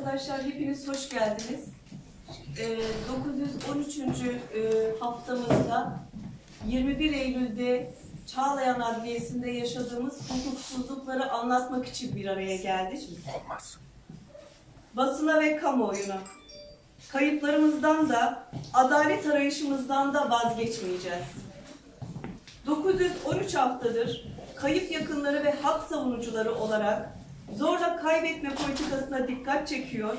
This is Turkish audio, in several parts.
Arkadaşlar hepiniz hoş geldiniz. Ee, 913. e, haftamızda 21 Eylül'de Çağlayan Adliyesi'nde yaşadığımız hukuksuzlukları anlatmak için bir araya geldik. Olmaz. Basına ve kamuoyuna. Kayıplarımızdan da, adalet arayışımızdan da vazgeçmeyeceğiz. 913 haftadır kayıp yakınları ve hak savunucuları olarak zorla kaybetme politikasına dikkat çekiyor,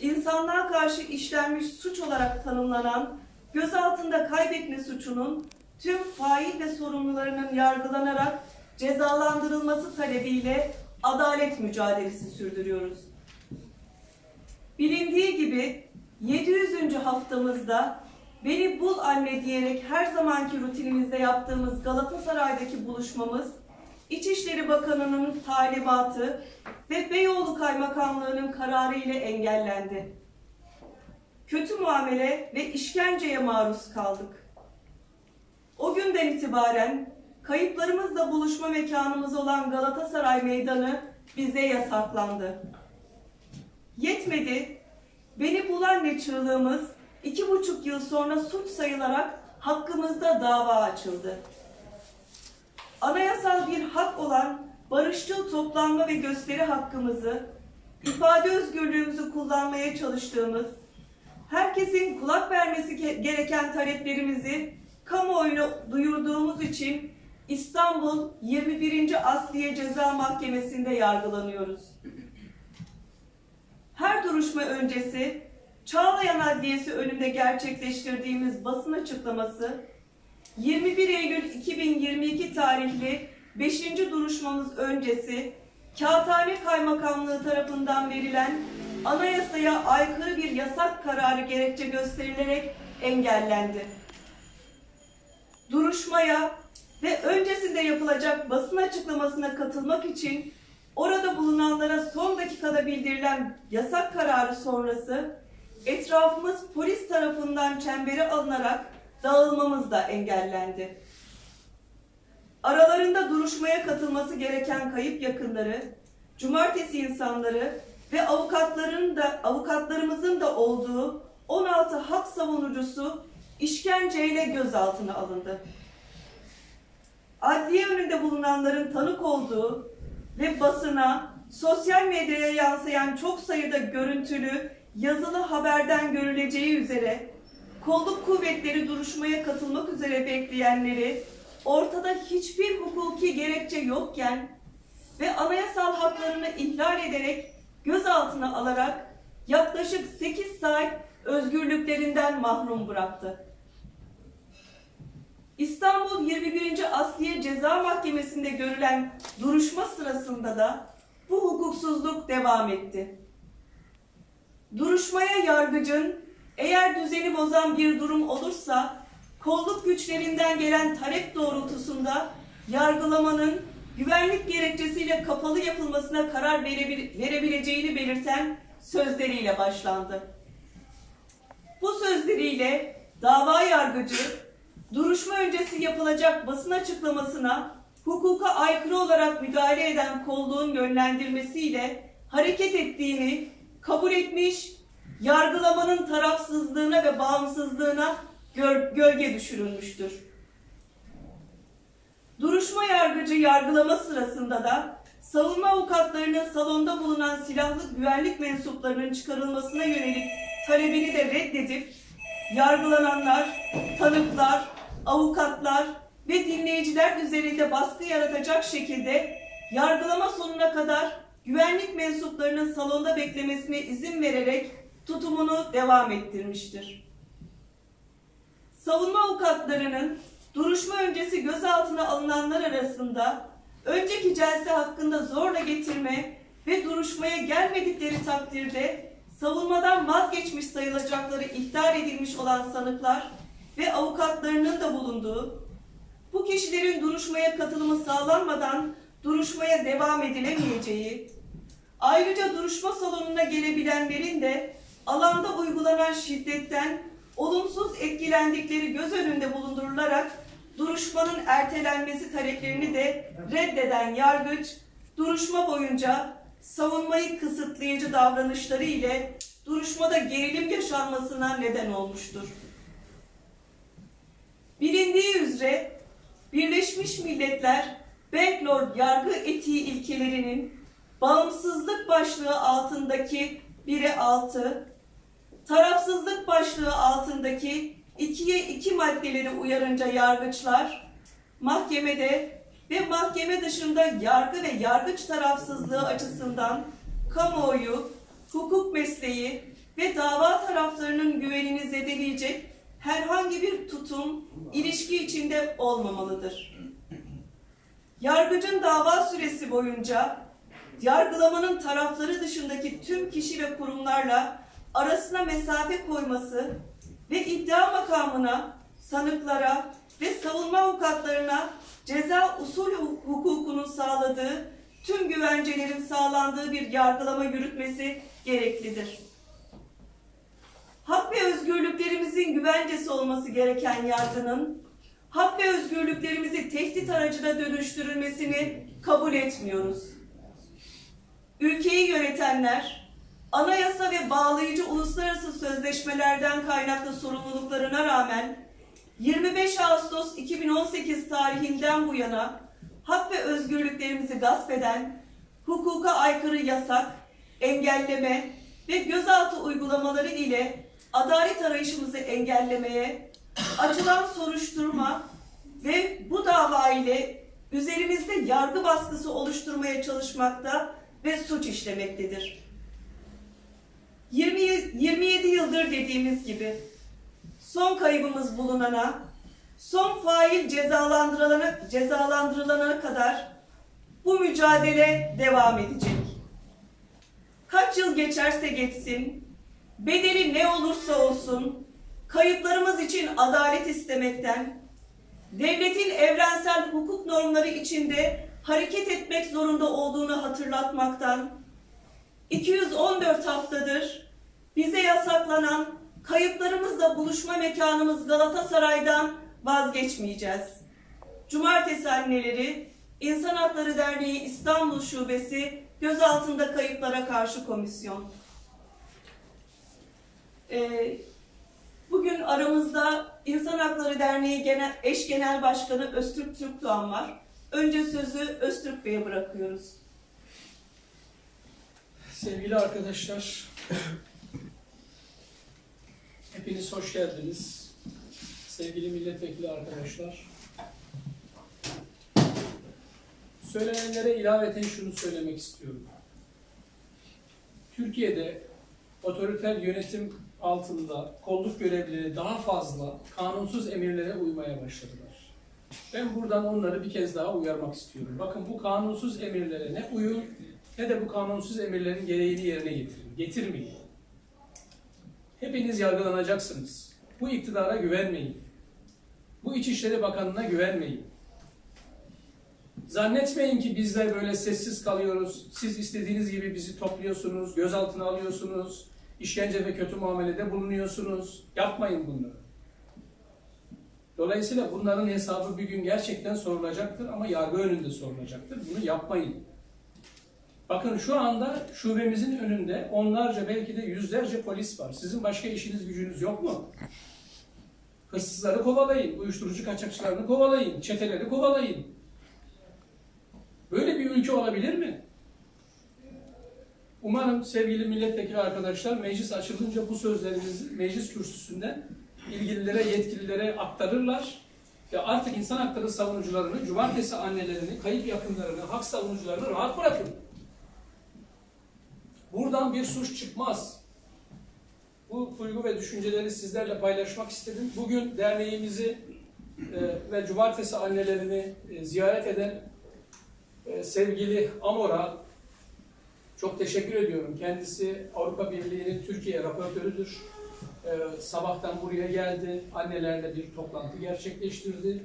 insanlığa karşı işlenmiş suç olarak tanımlanan gözaltında kaybetme suçunun tüm fail ve sorumlularının yargılanarak cezalandırılması talebiyle adalet mücadelesi sürdürüyoruz. Bilindiği gibi 700. haftamızda Beni bul anne diyerek her zamanki rutinimizde yaptığımız Galatasaray'daki buluşmamız İçişleri Bakanı'nın talimatı ve Beyoğlu Kaymakamlığı'nın kararı ile engellendi. Kötü muamele ve işkenceye maruz kaldık. O günden itibaren kayıplarımızla buluşma mekanımız olan Galatasaray Meydanı bize yasaklandı. Yetmedi, beni bulan ne çığlığımız iki buçuk yıl sonra suç sayılarak hakkımızda dava açıldı. Anayasal olan barışçıl toplanma ve gösteri hakkımızı, ifade özgürlüğümüzü kullanmaya çalıştığımız, herkesin kulak vermesi ge- gereken taleplerimizi kamuoyuna duyurduğumuz için İstanbul 21. Asliye Ceza Mahkemesi'nde yargılanıyoruz. Her duruşma öncesi Çağlayan Adliyesi önünde gerçekleştirdiğimiz basın açıklaması 21 Eylül 2022 tarihli 5. duruşmamız öncesi Kağıthane Kaymakamlığı tarafından verilen anayasaya aykırı bir yasak kararı gerekçe gösterilerek engellendi. Duruşmaya ve öncesinde yapılacak basın açıklamasına katılmak için orada bulunanlara son dakikada bildirilen yasak kararı sonrası etrafımız polis tarafından çembere alınarak dağılmamız da engellendi. Aralarında duruşmaya katılması gereken kayıp yakınları, cumartesi insanları ve avukatların da avukatlarımızın da olduğu 16 hak savunucusu işkenceyle gözaltına alındı. Adliye önünde bulunanların tanık olduğu ve basına, sosyal medyaya yansıyan çok sayıda görüntülü, yazılı haberden görüleceği üzere kolluk kuvvetleri duruşmaya katılmak üzere bekleyenleri ortada hiçbir hukuki gerekçe yokken ve anayasal haklarını ihlal ederek gözaltına alarak yaklaşık 8 saat özgürlüklerinden mahrum bıraktı. İstanbul 21. Asliye Ceza Mahkemesi'nde görülen duruşma sırasında da bu hukuksuzluk devam etti. Duruşmaya yargıcın eğer düzeni bozan bir durum olursa kolluk güçlerinden gelen talep doğrultusunda yargılamanın güvenlik gerekçesiyle kapalı yapılmasına karar verebil- verebileceğini belirten sözleriyle başlandı. Bu sözleriyle dava yargıcı duruşma öncesi yapılacak basın açıklamasına hukuka aykırı olarak müdahale eden kolluğun yönlendirmesiyle hareket ettiğini kabul etmiş, yargılamanın tarafsızlığına ve bağımsızlığına gör- gölge düşürülmüştür. Duruşma yargıcı yargılama sırasında da savunma avukatlarının salonda bulunan silahlı güvenlik mensuplarının çıkarılmasına yönelik talebini de reddedip yargılananlar, tanıklar, avukatlar ve dinleyiciler üzerinde baskı yaratacak şekilde yargılama sonuna kadar güvenlik mensuplarının salonda beklemesine izin vererek tutumunu devam ettirmiştir. Savunma avukatlarının duruşma öncesi gözaltına alınanlar arasında önceki celse hakkında zorla getirme ve duruşmaya gelmedikleri takdirde savunmadan vazgeçmiş sayılacakları ihtar edilmiş olan sanıklar ve avukatlarının da bulunduğu, bu kişilerin duruşmaya katılımı sağlanmadan duruşmaya devam edilemeyeceği, ayrıca duruşma salonuna gelebilenlerin de alanda uygulanan şiddetten olumsuz etkilendikleri göz önünde bulundurularak duruşmanın ertelenmesi taleplerini de reddeden yargıç, duruşma boyunca savunmayı kısıtlayıcı davranışları ile duruşmada gerilim yaşanmasına neden olmuştur. Bilindiği üzere Birleşmiş Milletler Bangalore yargı etiği ilkelerinin bağımsızlık başlığı altındaki 1'e 6, tarafsızlık başlığı altındaki 2'ye 2 maddeleri uyarınca yargıçlar mahkemede ve mahkeme dışında yargı ve yargıç tarafsızlığı açısından kamuoyu, hukuk mesleği ve dava taraflarının güvenini zedeleyecek herhangi bir tutum, ilişki içinde olmamalıdır. Yargıcın dava süresi boyunca yargılamanın tarafları dışındaki tüm kişi ve kurumlarla arasına mesafe koyması ve iddia makamına, sanıklara ve savunma avukatlarına ceza usul hu- hukukunun sağladığı tüm güvencelerin sağlandığı bir yargılama yürütmesi gereklidir. Hak ve özgürlüklerimizin güvencesi olması gereken yargının hak ve özgürlüklerimizi tehdit aracına dönüştürülmesini kabul etmiyoruz. Ülkeyi yönetenler, anayasa ve bağlayıcı uluslararası sözleşmelerden kaynaklı sorumluluklarına rağmen 25 Ağustos 2018 tarihinden bu yana hak ve özgürlüklerimizi gasp eden, hukuka aykırı yasak, engelleme ve gözaltı uygulamaları ile adalet arayışımızı engellemeye, açılan soruşturma ve bu dava ile üzerimizde yargı baskısı oluşturmaya çalışmakta ve suç işlemektedir. 20, 27 yıldır dediğimiz gibi son kaybımız bulunana, son fail cezalandırılana, cezalandırılana kadar bu mücadele devam edecek. Kaç yıl geçerse geçsin, bedeli ne olursa olsun, kayıplarımız için adalet istemekten, devletin evrensel hukuk normları içinde hareket etmek zorunda olduğunu hatırlatmaktan, 214 haftadır bize yasaklanan kayıplarımızla buluşma mekanımız Galatasaray'dan vazgeçmeyeceğiz. Cumartesi anneleri İnsan Hakları Derneği İstanbul Şubesi gözaltında kayıplara karşı komisyon. Ee, bugün aramızda İnsan Hakları Derneği Genel, Eş Genel Başkanı Öztürk Türkdoğan var. Önce sözü Öztürk Bey'e bırakıyoruz. Sevgili arkadaşlar, hepiniz hoş geldiniz. Sevgili milletvekili arkadaşlar. Söylenenlere ilaveten şunu söylemek istiyorum. Türkiye'de otoriter yönetim altında kolluk görevlileri daha fazla kanunsuz emirlere uymaya başladılar. Ben buradan onları bir kez daha uyarmak istiyorum. Bakın bu kanunsuz emirlere ne uyun ne de bu kanunsuz emirlerin gereğini yerine getirin. Getirmeyin. Hepiniz yargılanacaksınız. Bu iktidara güvenmeyin. Bu İçişleri Bakanı'na güvenmeyin. Zannetmeyin ki bizler böyle sessiz kalıyoruz. Siz istediğiniz gibi bizi topluyorsunuz, gözaltına alıyorsunuz, işkence ve kötü muamelede bulunuyorsunuz. Yapmayın bunları. Dolayısıyla bunların hesabı bir gün gerçekten sorulacaktır ama yargı önünde sorulacaktır. Bunu yapmayın. Bakın şu anda şubemizin önünde onlarca belki de yüzlerce polis var. Sizin başka işiniz gücünüz yok mu? Hırsızları kovalayın, uyuşturucu kaçakçılarını kovalayın, çeteleri kovalayın. Böyle bir ülke olabilir mi? Umarım sevgili milletvekili arkadaşlar meclis açılınca bu sözlerimizi meclis kürsüsünden ilgililere, yetkililere aktarırlar ve artık insan hakları savunucularını, cumartesi annelerini, kayıp yakınlarını, hak savunucularını rahat bırakın. Buradan bir suç çıkmaz. Bu duygu ve düşünceleri sizlerle paylaşmak istedim. Bugün derneğimizi e, ve cumartesi annelerini e, ziyaret eden e, sevgili Amor'a çok teşekkür ediyorum. Kendisi Avrupa Birliği'nin Türkiye raportörüdür. E, sabahtan buraya geldi. Annelerle bir toplantı gerçekleştirdi.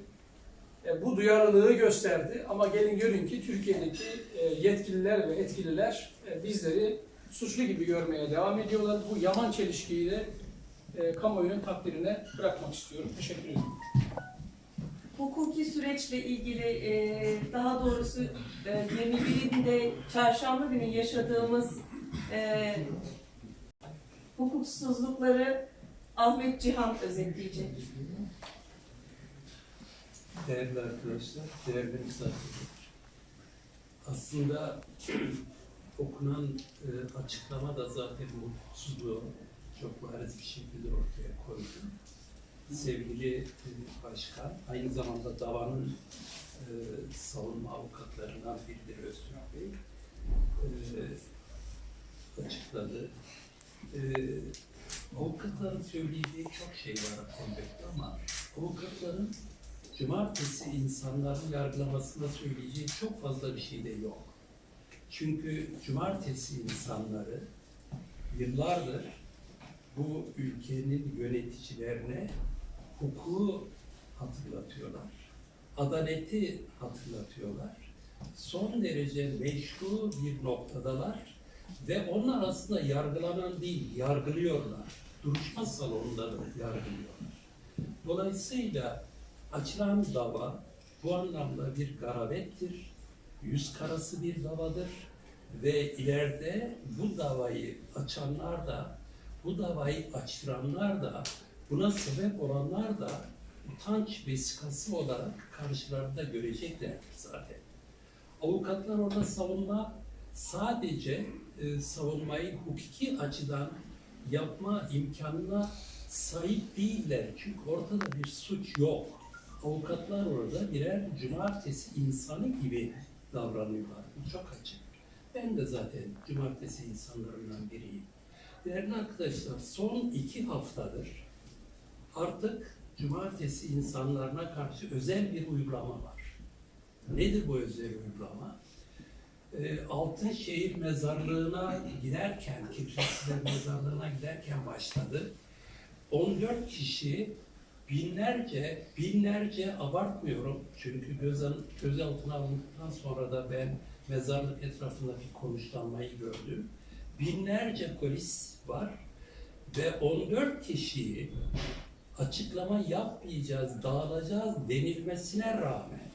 E, bu duyarlılığı gösterdi. Ama gelin görün ki Türkiye'deki e, yetkililer ve etkililer e, bizleri suçlu gibi görmeye devam ediyorlar. Bu yaman çelişkiyi de e, kamuoyunun takdirine bırakmak istiyorum. Teşekkür ederim. hukuki süreçle ilgili e, daha doğrusu e, 21'inde çarşamba günü yaşadığımız e, hukuksuzlukları Ahmet Cihan özetleyecek. Değerli arkadaşlar, değerli misafirler. Aslında okunan e, açıklama da zaten mutsuzluğu çok bariz bir şekilde ortaya koydu. Sevgili e, başkan, aynı zamanda davanın e, savunma avukatlarından biridir Öztürk Bey. E, açıkladı. E, avukatların söylediği çok şey var elbette ama avukatların cumartesi insanların yargılamasında söyleyeceği çok fazla bir şey de yok. Çünkü cumartesi insanları yıllardır bu ülkenin yöneticilerine hukuku hatırlatıyorlar. Adaleti hatırlatıyorlar. Son derece meşru bir noktadalar ve onlar aslında yargılanan değil, yargılıyorlar. Duruşma salonunda da yargılıyorlar. Dolayısıyla açılan dava bu anlamda bir garavettir, yüz karası bir davadır ve ileride bu davayı açanlar da, bu davayı açtıranlar da, buna sebep olanlar da utanç vesikası olarak karşılarında göreceklerdir zaten. Avukatlar orada savunma sadece e, savunmayı hukuki açıdan yapma imkanına sahip değiller. Çünkü ortada bir suç yok. Avukatlar orada birer cumartesi insanı gibi davranıyorlar. Bu çok açık. Ben de zaten cumartesi insanlarından biriyim. Değerli arkadaşlar son iki haftadır artık cumartesi insanlarına karşı özel bir uygulama var. Nedir bu özel uygulama? Ee, Altınşehir mezarlığına giderken, Kiprisiler mezarlığına giderken başladı. 14 kişi binlerce, binlerce abartmıyorum. Çünkü göz, gözaltına alındıktan sonra da ben mezarlık etrafındaki konuşlanmayı gördüm. Binlerce polis var ve 14 kişiyi açıklama yapmayacağız, dağılacağız denilmesine rağmen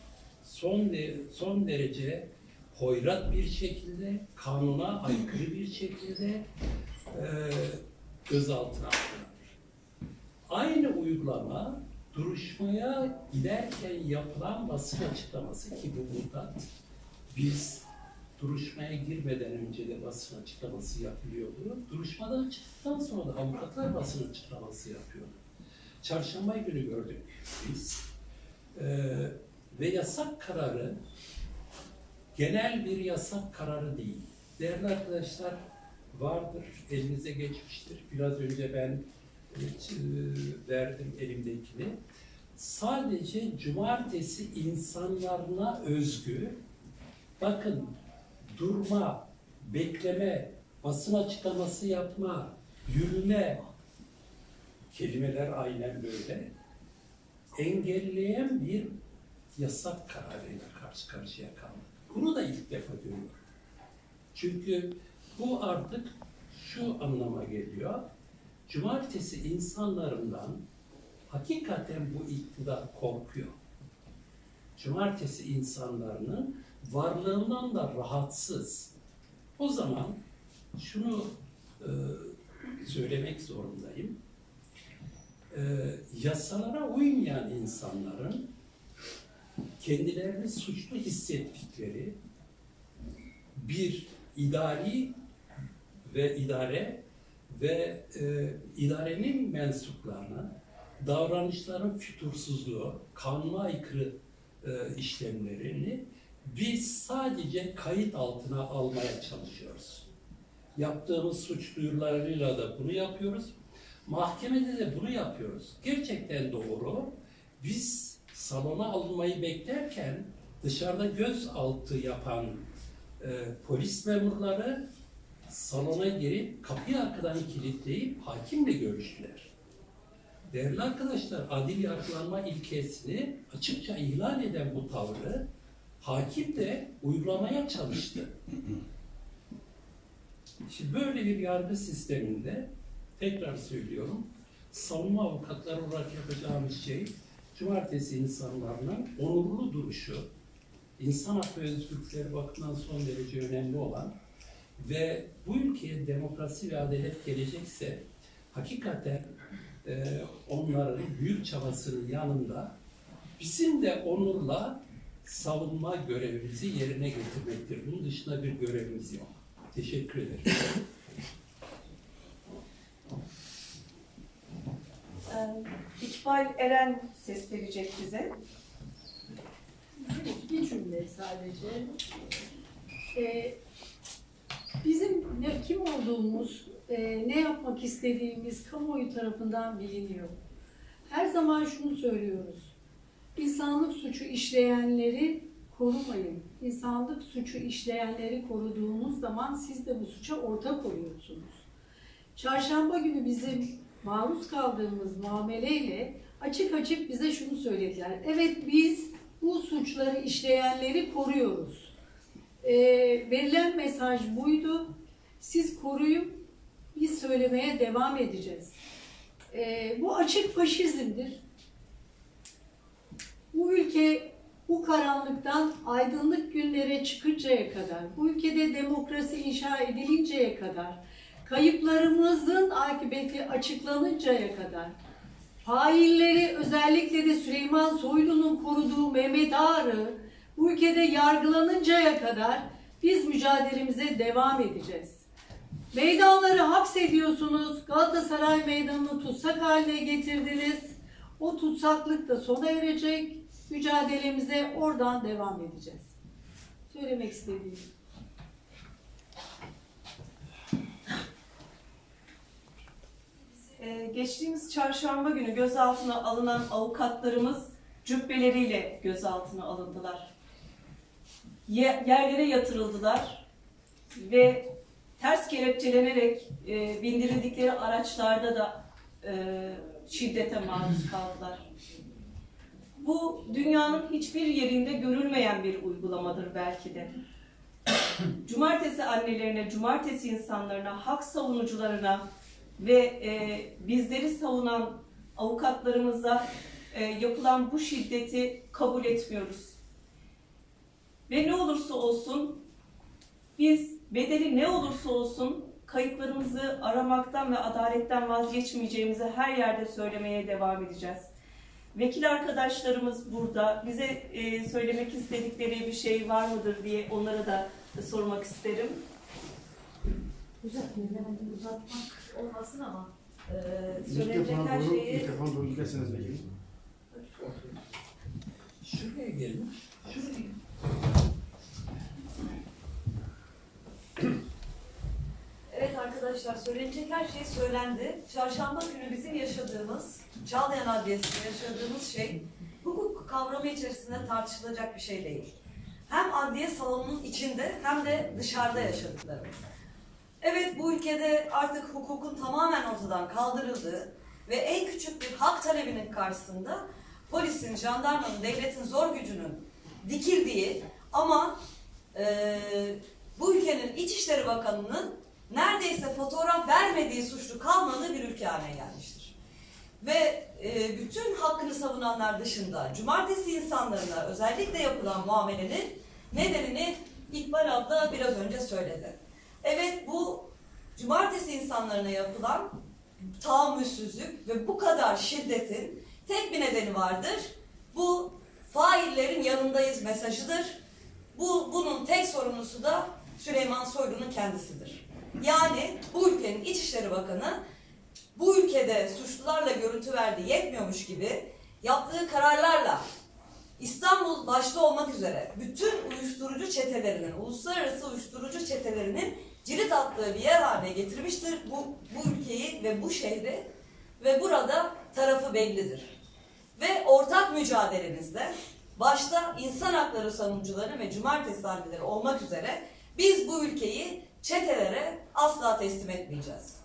son de, son derece hoyrat bir şekilde, kanuna aykırı bir şekilde e, gözaltına aldılar. Aynı uygulama duruşmaya giderken yapılan basın açıklaması ki bu burada biz duruşmaya girmeden önce de basın açıklaması yapılıyordu. Duruşmadan çıktıktan sonra da avukatlar basın açıklaması yapıyordu. Çarşamba günü gördük biz. Ee, ve yasak kararı genel bir yasak kararı değil. Değerli arkadaşlar vardır, elinize geçmiştir. Biraz önce ben verdim elimdekini. Sadece cumartesi insanlarına özgü, bakın durma, bekleme, basın açıklaması yapma, yürüme, kelimeler aynen böyle, engelleyen bir yasak kararıyla karşı karşıya kaldık. Bunu da ilk defa görüyorum. Çünkü bu artık şu anlama geliyor. Cumartesi insanlarından hakikaten bu iktidar korkuyor. Cumartesi insanlarının varlığından da rahatsız. O zaman şunu e, söylemek zorundayım. E, yasalara uymayan insanların kendilerini suçlu hissettikleri bir idari ve idare ve e, idarenin mensuplarına davranışların fütursuzluğu, kanuna aykırı e, işlemlerini biz sadece kayıt altına almaya çalışıyoruz. Yaptığımız suç duyurularıyla da bunu yapıyoruz. Mahkemede de bunu yapıyoruz. Gerçekten doğru. Biz salona alınmayı beklerken dışarıda gözaltı yapan e, polis memurları salona girip kapıyı arkadan kilitleyip hakimle görüştüler. Değerli arkadaşlar, adil yargılanma ilkesini açıkça ihlal eden bu tavrı hakim de uygulamaya çalıştı. Şimdi böyle bir yargı sisteminde tekrar söylüyorum, savunma avukatları olarak yapacağımız şey cumartesi insanlarının onurlu duruşu, insan ve özgürlükleri bakımından son derece önemli olan ve bu ülkeye demokrasi ve adalet gelecekse hakikaten e, onların büyük çabasının yanında bizim de onurla savunma görevimizi yerine getirmektir. Bunun dışında bir görevimiz yok. Teşekkür ederim. Ee, İkbal Eren ses verecek bize. Bir cümle sadece. Ee, bizim ne, kim olduğumuz, e, ne yapmak istediğimiz kamuoyu tarafından biliniyor. Her zaman şunu söylüyoruz. İnsanlık suçu işleyenleri korumayın. İnsanlık suçu işleyenleri koruduğunuz zaman siz de bu suça ortak oluyorsunuz. Çarşamba günü bizim maruz kaldığımız muameleyle açık açık bize şunu söylediler. Evet biz bu suçları işleyenleri koruyoruz. Ee, verilen mesaj buydu. Siz koruyun, biz söylemeye devam edeceğiz. Ee, bu açık faşizmdir. Bu ülke bu karanlıktan aydınlık günlere çıkıncaya kadar, bu ülkede demokrasi inşa edilinceye kadar, kayıplarımızın akıbeti açıklanıncaya kadar, failleri özellikle de Süleyman Soylu'nun koruduğu Mehmet Ağrı bu ülkede yargılanıncaya kadar biz mücadelemize devam edeceğiz. Meydanları hapsediyorsunuz, Galatasaray Meydanı'nı tutsak haline getirdiniz. O tutsaklık da sona erecek, mücadelemize oradan devam edeceğiz. Söylemek istediğim. Ee, geçtiğimiz çarşamba günü gözaltına alınan avukatlarımız cübbeleriyle gözaltına alındılar. Ye- yerlere yatırıldılar ve ters kelepçelenerek e, bindirildikleri araçlarda da e, şiddete maruz kaldılar. Bu dünyanın hiçbir yerinde görülmeyen bir uygulamadır belki de. Cumartesi annelerine, cumartesi insanlarına, hak savunucularına, ve e, bizleri savunan avukatlarımıza e, yapılan bu şiddeti kabul etmiyoruz. Ve ne olursa olsun biz bedeli ne olursa olsun kayıplarımızı aramaktan ve adaletten vazgeçmeyeceğimizi her yerde söylemeye devam edeceğiz. Vekil arkadaşlarımız burada. Bize e, söylemek istedikleri bir şey var mıdır diye onlara da sormak isterim. Uzatmayın, yani uzatmak olmasın ama e, söylenecek her şeyi mikrofona doğru belki. Şuraya gelin. Şuraya gelin. Evet arkadaşlar söylenecek her şey söylendi. Çarşamba günü bizim yaşadığımız, Çağlayan Adliyesi'nde yaşadığımız şey hukuk kavramı içerisinde tartışılacak bir şey değil. Hem adliye salonunun içinde hem de dışarıda yaşadıklarımız. Evet bu ülkede artık hukukun tamamen ortadan kaldırıldığı ve en küçük bir hak talebinin karşısında polisin, jandarmanın, devletin zor gücünün dikildiği ama eee, bu ülkenin İçişleri Bakanı'nın neredeyse fotoğraf vermediği suçlu kalmadığı bir ülke haline gelmiştir. Ve e, bütün hakkını savunanlar dışında cumartesi insanlarına özellikle yapılan muamelenin nedenini İkbal abla biraz önce söyledi. Evet bu cumartesi insanlarına yapılan tahammülsüzlük ve bu kadar şiddetin tek bir nedeni vardır. Bu faillerin yanındayız mesajıdır. Bu bunun tek sorumlusu da Süleyman Soylu'nun kendisidir. Yani bu ülkenin İçişleri Bakanı bu ülkede suçlularla görüntü verdiği yetmiyormuş gibi yaptığı kararlarla İstanbul başta olmak üzere bütün uyuşturucu çetelerinin, uluslararası uyuşturucu çetelerinin cirit attığı bir yer haline getirmiştir bu, bu ülkeyi ve bu şehri ve burada tarafı bellidir. Ve ortak mücadelemizde başta insan hakları savunucuları ve cumartesi anneleri olmak üzere biz bu ülkeyi çetelere asla teslim etmeyeceğiz.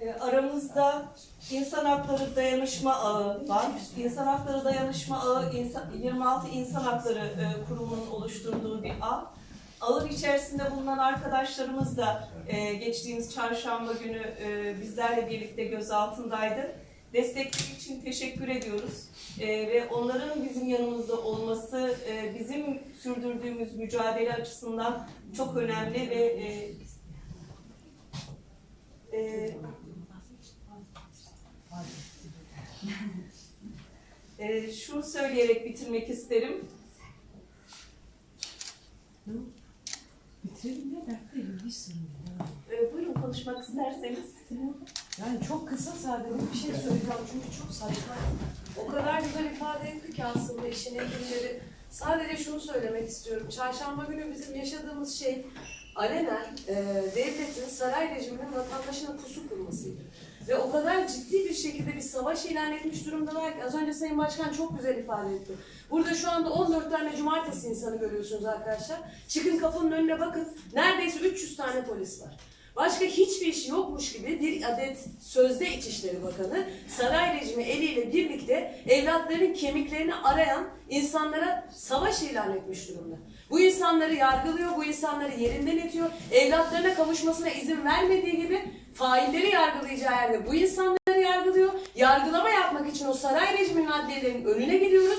E, Aramızda İnsan Hakları Dayanışma Ağı var. İnsan Hakları Dayanışma Ağı insan- 26 İnsan Hakları e, Kurumu'nun oluşturduğu bir ağ. Ağın içerisinde bulunan arkadaşlarımız da e, geçtiğimiz çarşamba günü e, bizlerle birlikte gözaltındaydı. Destekleri için teşekkür ediyoruz. E, ve onların bizim yanımızda olması e, bizim sürdürdüğümüz mücadele açısından çok önemli ve e, e, e, şunu söyleyerek bitirmek isterim. Bitirelim ya dertliyim bir. Konuşmak isterseniz. Yani çok kısa sadece bir şey söyleyeceğim çünkü çok saçma. O kadar güzel ifade etti ki aslında işin ehilleri. Sadece şunu söylemek istiyorum. Çarşamba günü bizim yaşadığımız şey alenen e, devletin, saray rejiminin vatandaşına pusu kurmasıydı. Ve o kadar ciddi bir şekilde bir savaş ilan etmiş durumdalar ki az önce Sayın Başkan çok güzel ifade etti. Burada şu anda 14 tane cumartesi insanı görüyorsunuz arkadaşlar. Çıkın kapının önüne bakın. Neredeyse 300 tane polis var. Başka hiçbir iş yokmuş gibi bir adet sözde İçişleri Bakanı saray rejimi eliyle birlikte evlatlarının kemiklerini arayan insanlara savaş ilan etmiş durumda. Bu insanları yargılıyor, bu insanları yerinden etiyor. Evlatlarına kavuşmasına izin vermediği gibi failleri yargılayacağı yerde bu insanları yargılıyor. Yargılama yapmak için o saray rejiminin adliyelerinin önüne gidiyoruz.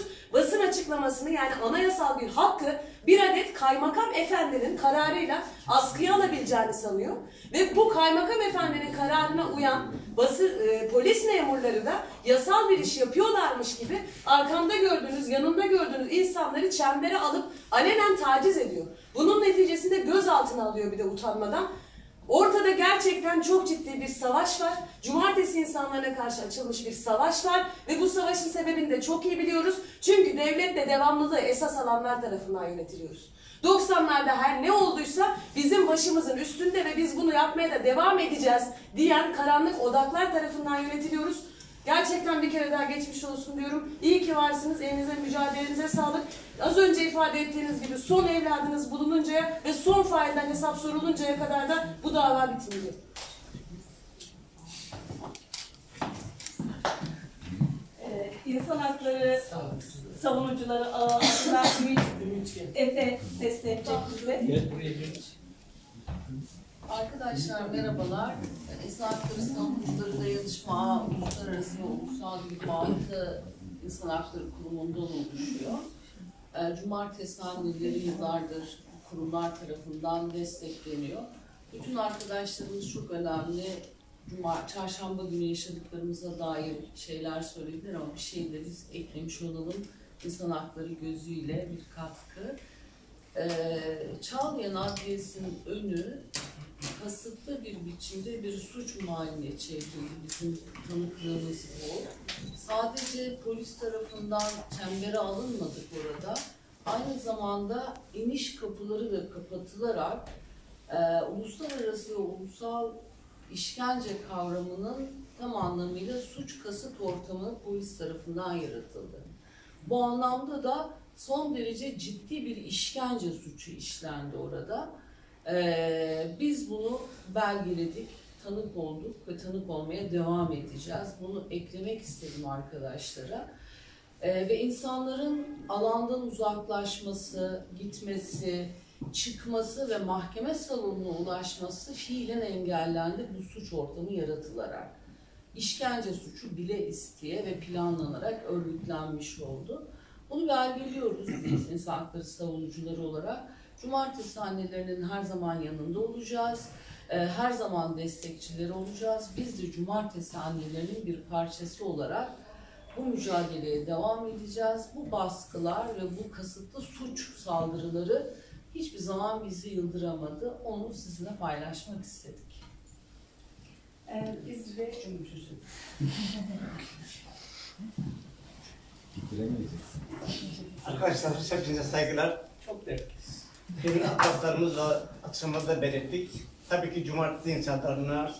Açıklamasını yani anayasal bir hakkı bir adet kaymakam efendinin kararıyla askıya alabileceğini sanıyor. Ve bu kaymakam efendinin kararına uyan basın, e, polis memurları da yasal bir iş yapıyorlarmış gibi arkamda gördüğünüz, yanımda gördüğünüz insanları çembere alıp alenen taciz ediyor. Bunun neticesinde gözaltına alıyor bir de utanmadan. Ortada gerçekten çok ciddi bir savaş var. Cumartesi insanlarına karşı açılmış bir savaş var ve bu savaşın sebebini de çok iyi biliyoruz. Çünkü devletle devamlılığı esas alanlar tarafından yönetiliyoruz. 90'larda her ne olduysa bizim başımızın üstünde ve biz bunu yapmaya da devam edeceğiz diyen karanlık odaklar tarafından yönetiliyoruz. Gerçekten bir kere daha geçmiş olsun diyorum. İyi ki varsınız. Elinize, mücadelenize sağlık. Az önce ifade ettiğiniz gibi son evladınız bulununcaya ve son failden hesap soruluncaya kadar da bu dava bitmeyecek. Ee, İnsan hakları savunucuları adına Ümit Efe seslenecek bize. Arkadaşlar merhabalar. İnsan Hakları Savunucuları Dayanışma Uluslararası ve Ulusal bir bağlı İnsan Hakları Kurumu'ndan oluşuyor. Ee, Cumartesi anneleri yıllardır kurumlar tarafından destekleniyor. Bütün arkadaşlarımız çok önemli. Cuma, çarşamba günü yaşadıklarımıza dair şeyler söylediler ama bir şey de biz eklemiş olalım. İnsan hakları gözüyle bir katkı. Ee, Çağlayan Adliyesi'nin önü kasıtlı bir biçimde bir suç muayene çevrildi. Bizim tanıklığımız bu. Sadece polis tarafından çembere alınmadık orada. Aynı zamanda iniş kapıları da kapatılarak e, uluslararası ve ulusal işkence kavramının tam anlamıyla suç kasıt ortamı polis tarafından yaratıldı. Bu anlamda da son derece ciddi bir işkence suçu işlendi orada. Ee, biz bunu belgeledik, tanık olduk ve tanık olmaya devam edeceğiz. Bunu eklemek istedim arkadaşlara. Ee, ve insanların alandan uzaklaşması, gitmesi, çıkması ve mahkeme salonuna ulaşması fiilen engellendi bu suç ortamı yaratılarak. İşkence suçu bile isteye ve planlanarak örgütlenmiş oldu. Bunu belgeliyoruz biz insan hakları savunucuları olarak. Cumartesi annelerinin her zaman yanında olacağız. Ee, Her zaman destekçileri olacağız. Biz de cumartesi annelerinin bir parçası olarak bu mücadeleye devam edeceğiz. Bu baskılar ve bu kasıtlı suç saldırıları hiçbir zaman bizi yıldıramadı. Onu sizinle paylaşmak istedik. Ee, biz de Arkadaşlar hepinize saygılar. Çok dertliyiz. Demin avukatlarımızla atışmada belirttik. Tabii ki cumartesi insanlarına,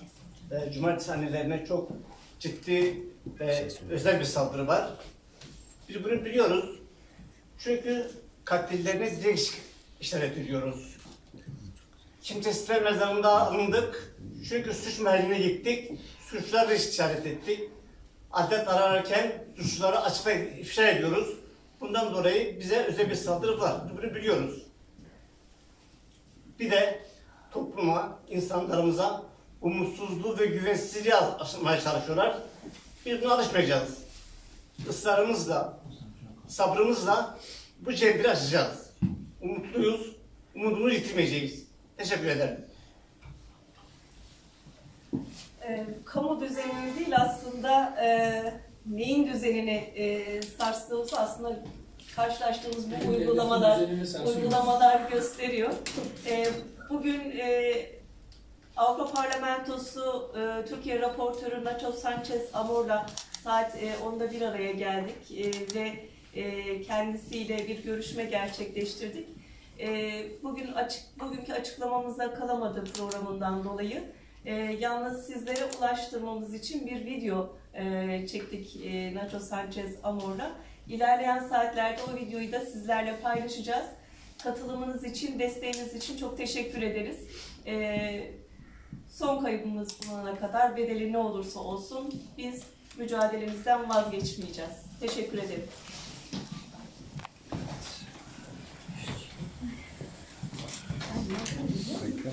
e, cumartesi annelerine çok ciddi ve özel bir saldırı var. Biz bunu biliyoruz. Çünkü katillerine direkt işaret ediyoruz. Kimsesizler mezarında alındık. Çünkü suç mahalline gittik. Suçları işaret ettik. Adet ararken suçluları açıkta ifşa ediyoruz. Bundan dolayı bize özel bir saldırı var. Bunu biliyoruz. Bir de topluma, insanlarımıza umutsuzluğu ve güvensizliği aşmaya çalışıyorlar. Buna alışmayacağız. Israrımızla, sabrımızla bu cembiri açacağız. Umutluyuz, umudumuzu yitirmeyeceğiz. Teşekkür ederim. e, kamu düzenini değil aslında e, neyin düzenini e, sarstığımızı aslında karşılaştığımız bu uygulamalar, uygulamalar gösteriyor. E, bugün e, Avrupa Parlamentosu e, Türkiye raportörü Nacho Sanchez Amor'la saat e, 10'da bir araya geldik e, ve e, kendisiyle bir görüşme gerçekleştirdik. E, bugün açık bugünkü açıklamamıza kalamadı programından dolayı. E, yalnız sizlere ulaştırmamız için bir video e, çektik e, Nacho Sanchez Amor'la. İlerleyen saatlerde o videoyu da sizlerle paylaşacağız. Katılımınız için, desteğiniz için çok teşekkür ederiz. Ee, son kaybımız bulana kadar bedeli ne olursa olsun biz mücadelemizden vazgeçmeyeceğiz. Teşekkür ederim.